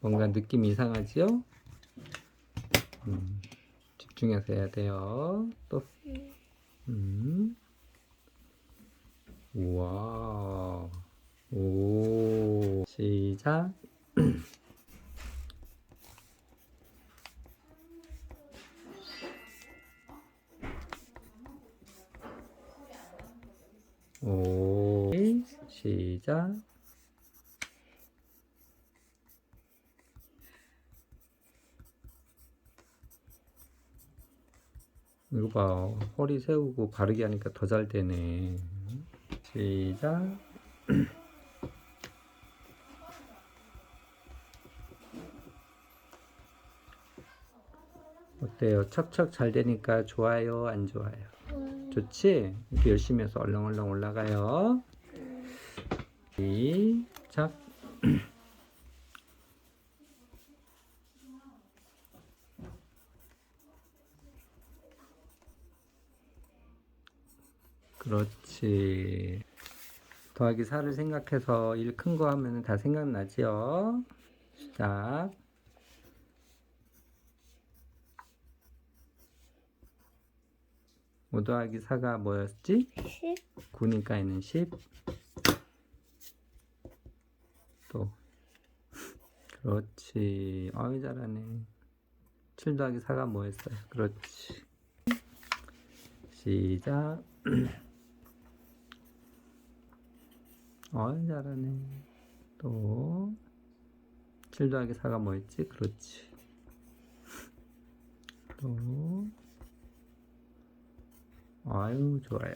뭔가 느낌 이상하지요? 음, 집중해서 해야 돼요. 또, 음. 우와. 오. 시작. 오. 시작. 이거 봐. 허리 세우고 바르게 하니까 더 잘 되네. 시작. 어때요? 척척 잘 되니까 좋아요? 안 좋아요? 좋지? 이렇게 열심히 해서 얼렁얼렁 올라가요. 시작. 그렇지. 더하기 4를 생각해서 일큰거 하면 다 생각나지요? 시작. 오 더하기 4가 뭐였지? 10 9니까 얘는 10. 또. 그렇지. 어이, 잘하네. 7 더하기 4가 뭐였어요? 그렇지. 시작. 어이, 잘하네. 또. 7 더하기 4가 뭐였지? 그렇지. 또. 아유, 좋아요.